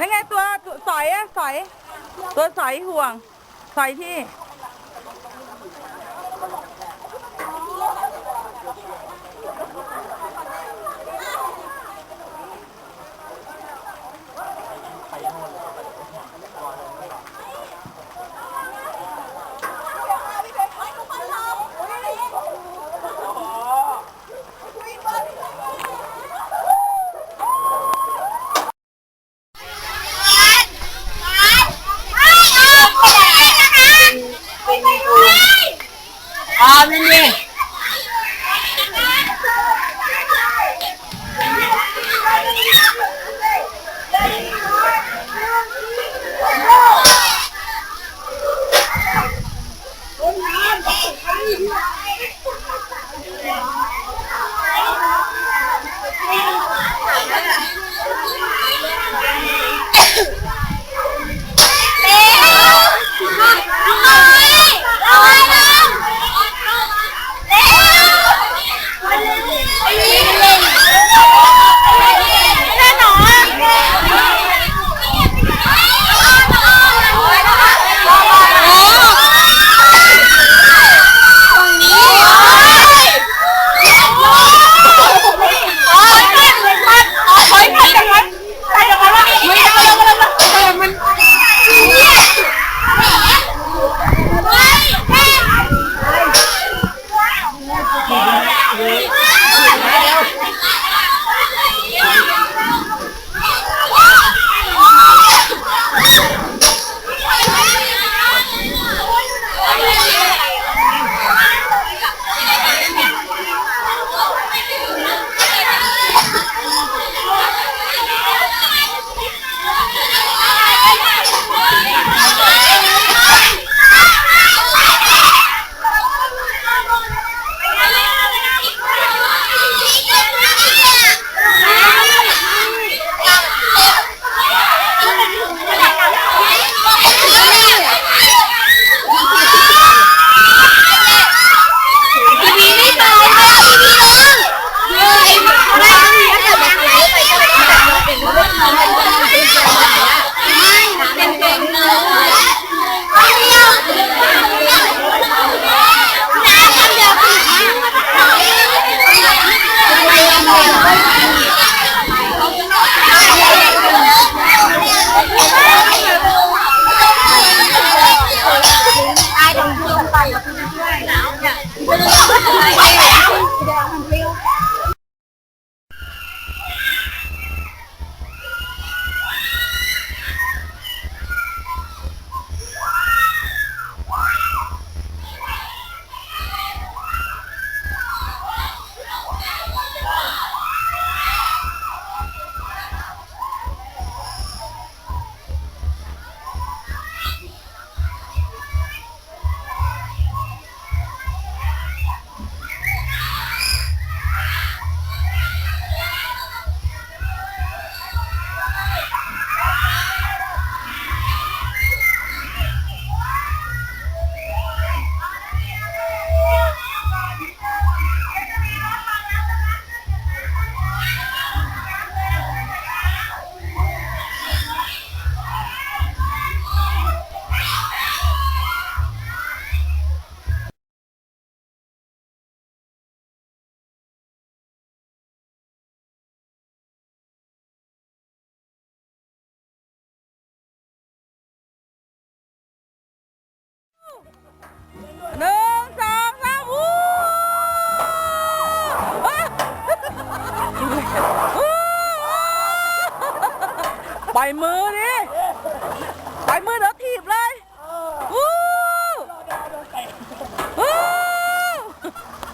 นั่นไงตัวสอยอะสอย ตัวสอยห่วง สอยที่ Abre, né? ไปมือดิไปมือเด้อ